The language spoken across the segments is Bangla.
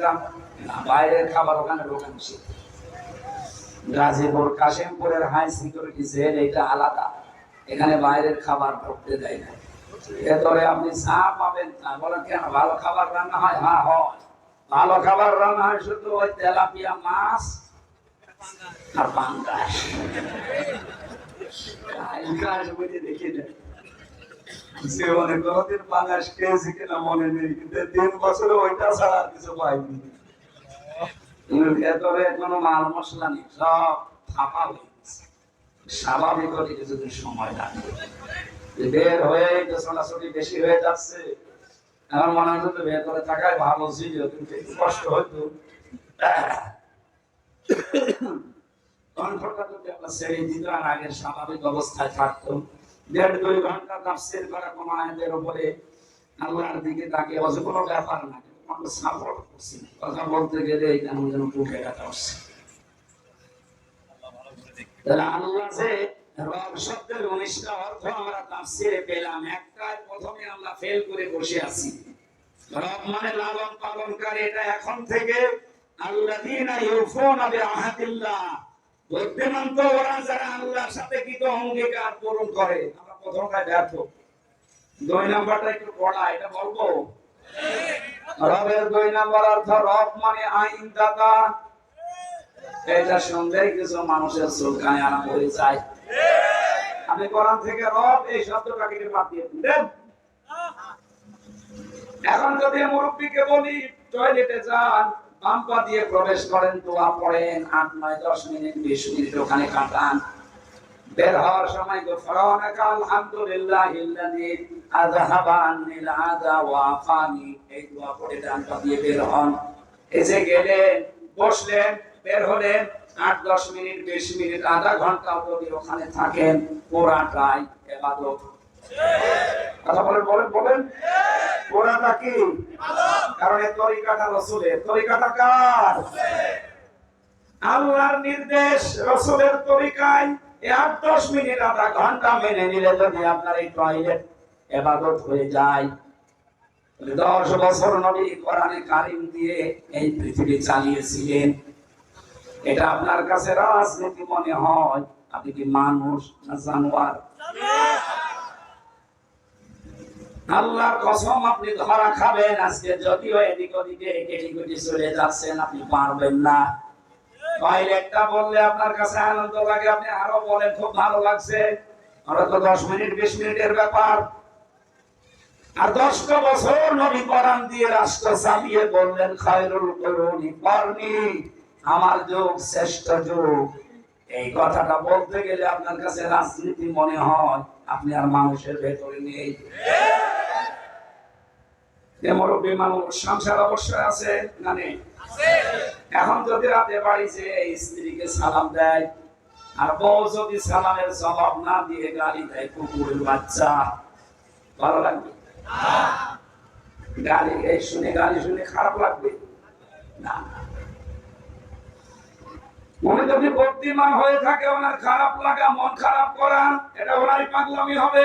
না, বাইরের খাবার ওখানে ঢোকা নিষেধ গাজীপুর কাশিমপুরের হাই সিকিউরিটি জেল এটা আলাদা। এখানে বাইরের খাবার ঢুকতে দেয় না। ভেতরে আপনি চা পাবেন না বলেন কেন? ভালো খাবার রান্না হয়? হ্যাঁ হয়। ভালো খাবার রান্না হয় শুধু ওই তেলাপিয়া মাছ আর পাঙ্গাস পাঙ্গাস বুঝে দেখি না জীবনে কোনোদিন পাঙ্গাস খেয়েছি কিনা মনে নেই, কিন্তু তিন বছরে ওইটা ছাড়া কিছু পাইনি। কোনো মাল মশলা নেই, সব ফাঁপা হয়ে গেছে। স্বাভাবিক হতে কিছুদিন সময় বের হয়ে ছোটাছুটি বেশি হয়ে যাচ্ছে, আমার মনে তো থাকাই ভালো ছিল, কিন্তু কষ্ট হতো কণ্ঠটা যদি আমরা ছেড়ে আগের স্বাভাবিক অবস্থায় থাকতো। দেড় দুই ঘণ্টা তাফসির করা কোনো আয়াতের উপরে আল্লাহর দিকে তাকে কোনো ব্যাপার না সাপোর্ট করছি কথা বলতে গেলে এই কেমন যেন কাটা হচ্ছে আল্লাহ শব্দের অর্থ আমরা তাফসিরে পেলাম প্রথমে আমরা ফেল করে বসে আছি। রব মানে লালন পালনকারী এটা এখন থেকে বুদ্ধিমান তো ওরা যারা আল্লাহর সাথে কৃত অঙ্গীকার পূরণ করে, আমরা প্রথমটা ব্যর্থ। দুই নাম্বারটা একটু পড়া, এটা বলব? রবের দুই নাম্বার অর্থ, রব মানে আইন দাতা এটা শুনলেই কিছু মানুষের চুলকানি আনা হয়ে যায়। আমি কোরআন থেকে রব এই শব্দটাকে বাদ দিয়ে দেন। এখন যদি মুরব্বীকে বলি, টয়লেটে যান পাম্পা দিয়ে প্রবেশ করেন দোয়া পড়েন, আট, নয়, দশ মিনিট, বিশ মিনিট, ওখানে কাটান। বের হওয়ার সময় গোফরানাকা আলহামদুলিল্লাহ ইল্লাযী আযহাবা আন্নিল আযা ওয়া আফানি। এই দোয়া পড়ে ডান পা দিয়ে বের হন। যে গেলেন, বসলেন, বের হলেন, আট, দশ মিনিট, বিশ মিনিট, আধা ঘণ্টা যদি ওখানে থাকেন। পুরাটাই এবাদত। বলেন বলেন বলেন। কি? কারণ তরিকাটা রসুলের। তরিকাটা কার? আল্লাহর নির্দেশ রসুলের তরিকায় এবাদত হয়ে যায় দিয়ে এই পৃথিবী চালিয়েছিলেন। এটা আপনার কাছে রাজনীতি মনে হয়। আপনি কি মানুষ না জানোয়ার? আল্লাহর কসম, আপনি ধরা খাবেন আজকে। যদিও এদিক ওদিকে কেটি কেটি চলে যাচ্ছেন, আপনি পারবেন না। টয়লেটটা বললে আপনার কাছে আনন্দ লাগে, আপনি আরও বলেন, খুব ভালো লাগছে। ওরা তো দশ মিনিট, বিশ মিনিটের ব্যাপার। আর দশটা বছর নবী কোরআন দিয়ে রাষ্ট্র চালিয়ে বললেন, খায়রুল করুনি করনি আমার যুগ, শ্রেষ্ঠ যুগ। এই কথাটা বলতে গেলে আপনার কাছে রাজনীতি মনে হয়, আপনি আর মানুষের ভেতরে নেই। এ মুরব্বী মানুষ সংসার অবশ্যই আছে না নেই? এখন যদি রাতে বাড়ি যে স্ত্রীকে সালাম দেয় আর বউ যদি সালামের জবাব না দিয়ে গালি দেয় কুকুরের বাচ্চা ভালো লাগবে? গালি এই শুনে গালি শুনে খারাপ লাগবে? না। মনে যদি হয়ে থাকে ওনার খারাপ লাগা মন খারাপ করা এটা ওনারই পাগলামি হবে।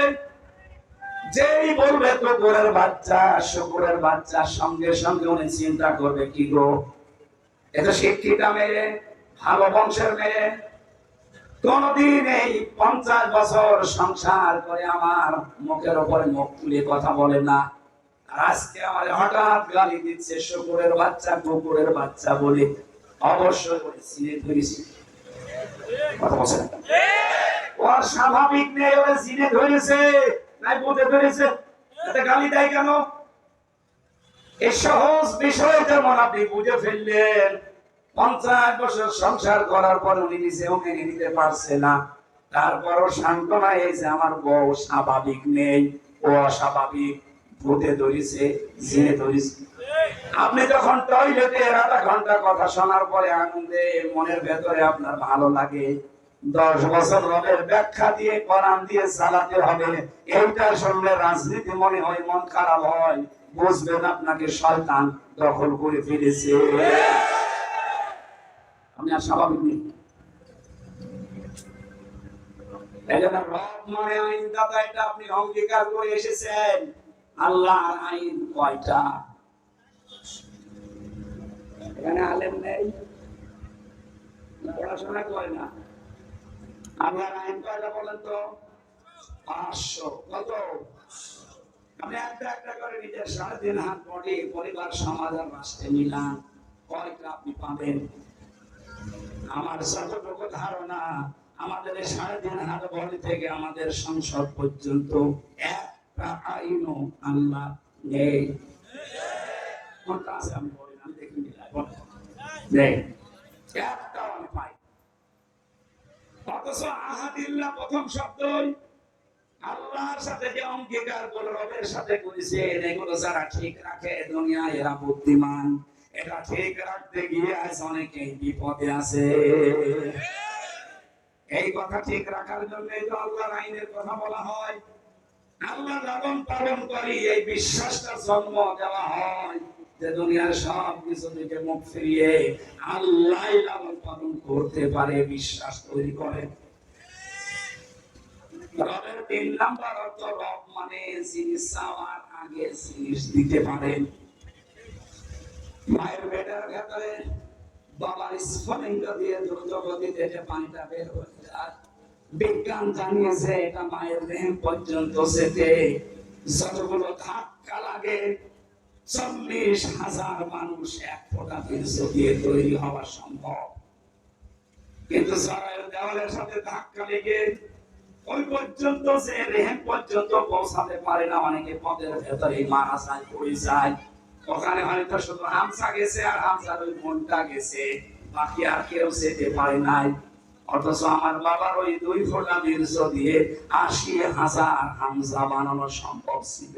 যেই বলবে কুকুরের বাচ্চা শুকুরের বাচ্চা সঙ্গে সঙ্গে উনি চিন্তা করবে কি গো? এটা শিক্ষিতা মেয়ে ভালো বংশের মেয়ে। কোনদিন এই পঞ্চাশ বছর সংসার করে আমার মুখের উপরে মুখ তুলে কথা বলে না। আজকে আমার হঠাৎ গালি দিচ্ছে শুকুরের বাচ্চা কুকুরের বাচ্চা বলে অবশ্যই বলে চিনে ধরেছি। কথা বলছে ওর স্বাভাবিক নেই ওরা চিনে ধরেছে। নাই বুঝে ধরেছে এতে গালি দেয় কেন? এই সহজ বিষয় যেমন আপনি বুঝে ফেললেন, পঞ্চাশ বছর সংসার করার পর উনি নিজেও মেনে নিতে পারছে না। তারপরও সান্ত্বনা আমার বউ স্বাভাবিক নেই, ও অস্বাভাবিক, ভূতে ধরেছে, জিনে ধরেছে। আপনি যখন টয়লেটে আধা ঘণ্টা কথা শোনার পরে আনন্দে মনের ভেতরে আপনার ভালো লাগে দশ বছর রবের ব্যাখ্যা দিয়ে কোরআন দিয়ে চালাতে হবে। এইটা শুনলে রাজনীতি মনে হয়, মন খারাপ হয়। বুঝবেন আপনাকে শয়তান দখল করে ফিরেছে আপনি আর স্বাভাবিক নেই। মানে আপনি অঙ্গীকার করে এসেছেন। আল্লাহর আইন কয়টা? এখানে আলেম নেই পড়াশোনা করে না। আপনার আইন কয়টা বলেন তো? পাঁচশো। কত? একটা একটা করে নিজের সাড়ে তিন হাত পরিবার কয়টা আপনি পাবেন? আমার ধারণা, আমাদের সাড়ে তিন হাত বডি থেকে আমাদের সংসদ পর্যন্ত একটা আইনও আল্লাহ নেই। কোনটা আছে? আমি দেখি বলেন। নেই একটাও আমি পাই প্রথম আল্লাহর সাথে যে অঙ্গীকার সাথে এগুলো যারা ঠিক রাখে দুনিয়া এরা বুদ্ধিমান। এটা ঠিক রাখতে গিয়ে অনেকে বিপদে আছে। এই কথা ঠিক রাখার জন্য আল্লাহর আইনের কথা বলা হয়। আল্লাহ লালন পালন করি এই বিশ্বাসটা জন্ম দেওয়া হয়। দুনিয়ার সব কিছু থেকে মুখ ফিরিয়ে আল্লাহ লালন পালন করতে পারে, বিশ্বাস তৈরি করে। রবের তিন নাম্বার অর্থ রব মানে বিজ্ঞান জানিয়েছে এটা মায়ের দেহ পর্যন্ত যেতে। যতগুলো ধাক্কা লাগে চল্লিশ হাজার মানুষ এক ফোঁটা বীর্য দিয়ে তৈরি হওয়া সম্ভব। কিন্তু জরায়ুর দেওয়ালের সাথে ধাক্কা লেগে ওই পর্যন্ত যে রেহেম পর্যন্ত পৌঁছাতে পারে না, অনেকে পদের ভেতরে মারা যায়, পড়ে যায়। ওখানে হয়তো শুধু হামসা গেছে আর হামসার ওই মনটা গেছে, বাকি আর কেউ যেতে পারে নাই। অথচ আমার বাবার ওই দুই ফোঁটা বীর্য দিয়ে আশি হাজার হামসা বানানো সম্ভব ছিল।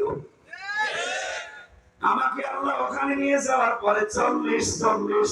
আমাকে আল্লাহ ওখানে নিয়ে যাওয়ার পরে চল্লিশ চল্লিশ